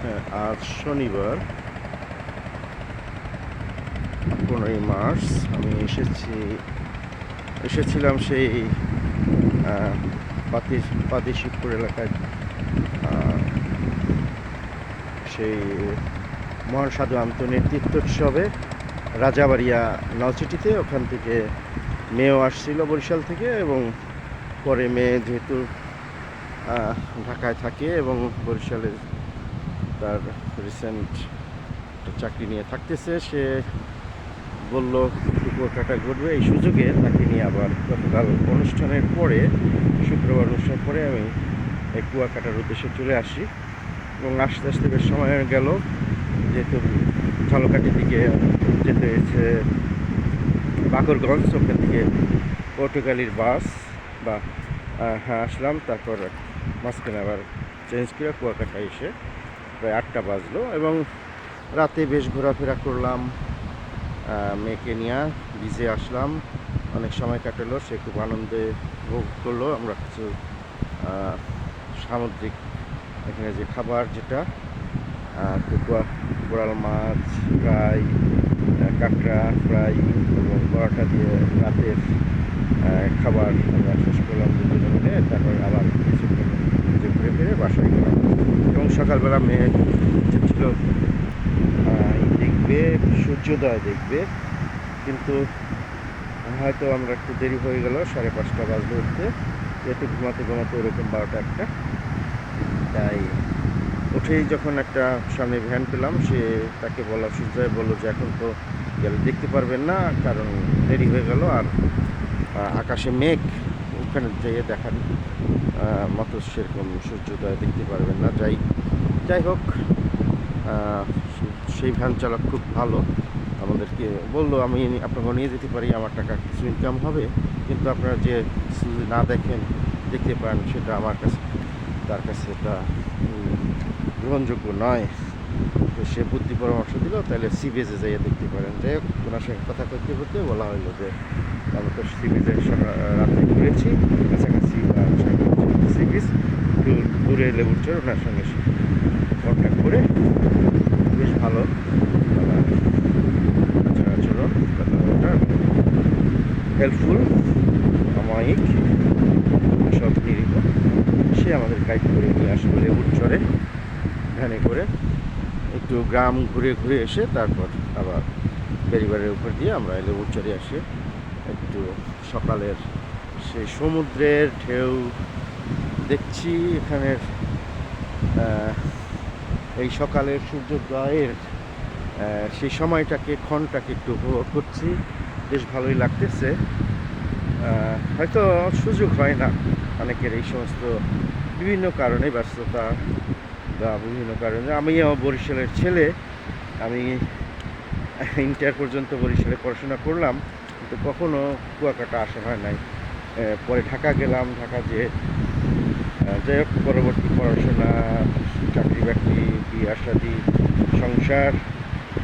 হ্যাঁ, আজ শনিবার পনেরোই মার্চ আমি এসেছি এসেছিলাম সেই পাতি পাতিশিবপুর এলাকায় সেই মহান সাধু আন্তনের তীর্থোৎসবে রাজাবাড়িয়া নলচিটিতে ওখান থেকে মেয়েও আসছিল বরিশাল থেকে এবং পরে মেয়ে যেহেতু ঢাকায় থাকে এবং বরিশালে তার রিসেন্ট চাকরি নিয়ে থাকতেছে, সে বলল কুয়াকাটা ঘুরবে এই সুযোগে তাকে নিয়ে আবার গতকাল অনুষ্ঠানের পরে, শুক্রবার অনুষ্ঠানের পরে আমি এই কুয়াকাটার উদ্দেশ্যে চলে আসি এবং আস্তে আস্তে বেশ সময় গেল, যেহেতু ঝালকাঠির দিকে যেতে হয়েছে, বাকরগঞ্জ ওখান থেকে পর্তুগালির বাস, বা হ্যাঁ আসলাম, তারপর মাঝখানে আবার চেঞ্জ করে কুয়াকাটা এসে প্রায় আটটা বাজলো এবং রাতে বেশ ঘোরাফেরা করলাম মেয়েকে নিয়ে বিজে আসলাম। অনেক সময় কাটালো, সে খুব আনন্দে ভোগ করল। আমরা কিছু সামুদ্রিক এখানে যে খাবার যেটা কুকুয়া, কোরাল মাছ ফ্রাই কাঁকড়া, ফ্রাই এবং পরোটা দিয়ে রাতের খাবার আমরা শেষ করলাম দুজনে মিলে। তারপর আবার কিছু ঘুরে ফিরে বাসায় গেলাম। এবং সকালবেলা মেয়ে ছিল দেখবে, সূর্যোদয় দেখবে। কিন্তু হয়তো আমরা একটু দেরি হয়ে গেল, সাড়ে পাঁচটা বাজলে উঠতে। যেহেতু ঘুমাতে ঘুমাতে ওরকম বারোটা একটা। তাই উঠেই যখন একটা সামনে ভ্যান পেলাম, সে তাকে বলা সূর্যোদয় বলল যে, এখন তো গেলে দেখতে পারবেন না, কারণ দেরি হয়ে গেল আর আকাশে মেঘ। ওখানে যেয়ে দেখার মতো সেরকম সূর্যোদয় দেখতে পারবেন না। যাই যাই হোক সেই ভ্যান চালক খুব ভালো। আমাদেরকে বলল, আমি আপনাকে নিয়ে যেতে পারি, আমার টাকা কিছু ইনকাম হবে। কিন্তু আপনারা যে না দেখেন, দেখতে পান, সেটা আমার কাছে, তার কাছে এটা গ্রহণযোগ্য নয়। তো সে বুদ্ধি পরামর্শ দিল, তাহলে সি বিচে যাইয়ে দেখতে পারেন। যাই হোক, ওনার সঙ্গে কথা করতে করতে বলা হলো যে, আমি তো সি বিচে রাত্রে ঘুরেছি। কাছাকাছি দূরে লেবুর চর ওনার সঙ্গে কন্ট্যাক্ট করে বেশ ভালো। আচরণ কথাবার্তা হেল্পফুল সাময়িক সব নিরীহ। সে আমাদের গাইড করে নিয়ে আসবে লেবুর চরে ভ্যানে করে একটু গ্রাম ঘুরে ঘুরে এসে তারপর আবার পরিবারের উপর দিয়ে আমরা লেবুর চরে আসে। একটু সকালের সেই সমুদ্রের ঢেউ দেখছি এখানের এই সকালের সূর্যোদয়ের সেই সময়টাকে, ক্ষণটাকে একটু উপভোগ করছি। বেশ ভালোই লাগতেছে। হয়তো সুযোগ হয় না অনেকের এই সমস্ত বিভিন্ন কারণে ব্যস্ততা বা বিভিন্ন কারণে। আমিও বরিশালের ছেলে, আমি ইন্টার পর্যন্ত বরিশালে পড়াশোনা করলাম, কিন্তু কখনও কুয়াকাটা আসা হয় নাই। পরে ঢাকা গেলাম, ঢাকা যে যাই হোক পরবর্তী পড়াশোনা চাকরি বাকরি বিয়ে শাদি সংসার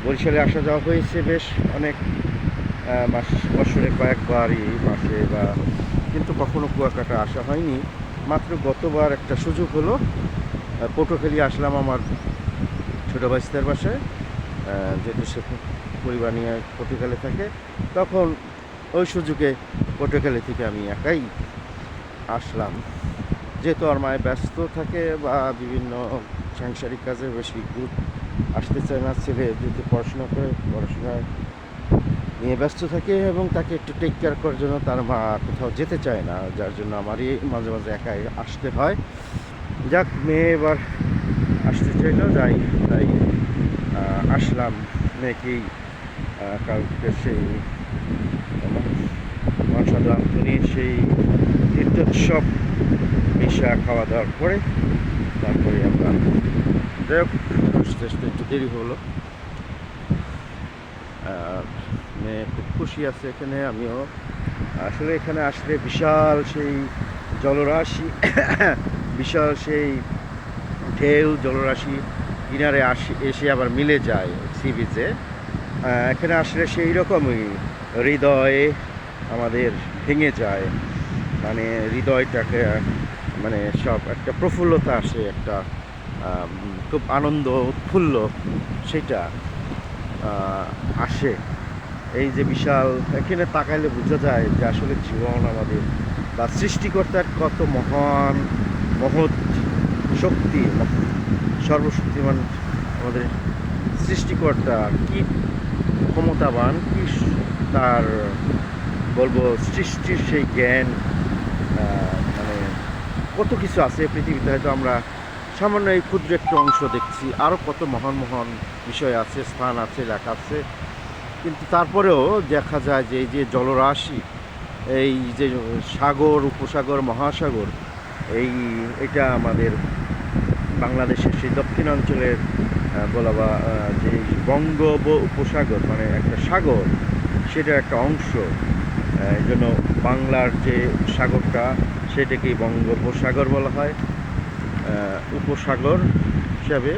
বরিশালে আসা যাওয়া হয়েছে বেশ অনেক মাস বছরে কয়েকবারই মাসে বা কিন্তু কখনো কুয়াকাটা আসা হয়নি। মাত্র গতবার একটা সুযোগ হলো আহ, পটুয়াখালী আসলাম আমার ছোটো ভাইস্তার বাসায় যেহেতু সে পরিবার নিয়ে পটুয়াখালী থাকে তখন ওই সুযোগে পটুয়াখালী থেকে আমি একাই আসলাম। যেহেতু আর মায় ব্যস্ত থাকে বা বিভিন্ন সাংসারিক কাজে বেশি গ্রুপ আসতে চায় না, ছেলে যেহেতু পড়াশোনা করে পড়াশোনায় নিয়ে ব্যস্ত থাকে এবং তাকে একটু টেক কেয়ার করার জন্য তার মা কোথাও যেতে চায় না, যার জন্য আমারই মাঝে মাঝে একাই আসতে হয়। যাক, মেয়ে এবার আসতে চাইলেও যাই, তাই আসলাম। মেয়েকেই কালকে সেই মহাসাধু আন্তনির সেই তীর্থোৎসব মিশা খাওয়া দাওয়ার পরে তারপরে আমরা যাই হোক, আস্তে আস্তে একটু দেরি হলো। মেয়ে খুব খুশি আছে এখানে, আমিও। আসলে এখানে আসলে বিশাল সেই জলরাশি, বিশাল সেই ঢেউ, জলরাশি কিনারে আসি, এসে আবার মিলে যায় সি বিচে এখানে আসলে সেই রকমই হৃদয়ে আমাদের ভেঙে যায়। মানে হৃদয়টাকে মানে সব একটা প্রফুল্লতা আসে, একটা খুব আনন্দ উৎফুল্ল সেটা আসে। এই যে বিশাল, এখানে তাকাইলে বোঝা যায় যে আসলে জীবন আমাদের, বা সৃষ্টিকর্তার কত মহান, মহৎ শক্তি, সর্বশক্তিমান আমাদের সৃষ্টিকর্তা, কি ক্ষমতাবান, কি তার বলব সৃষ্টির সেই জ্ঞান কত কিছু আছে পৃথিবীতে? হয়তো আমরা সামান্য এই ক্ষুদ্র একটু অংশ দেখছি। আরও কত মহান মহান বিষয় আছে, স্থান আছে, লেখা আছে। কিন্তু তারপরেও দেখা যায় যে এই যে জলরাশি, এই যে সাগর, উপসাগর, মহাসাগর, এই এটা আমাদের বাংলাদেশের সেই দক্ষিণাঞ্চলের বলা বা যে বঙ্গোপ উপসাগর মানে একটা সাগর সেটা একটা অংশ। এই জন্য বাংলার যে সাগরটা সেটাকেই বঙ্গোপসাগর বলা হয় উপসাগর হিসাবে।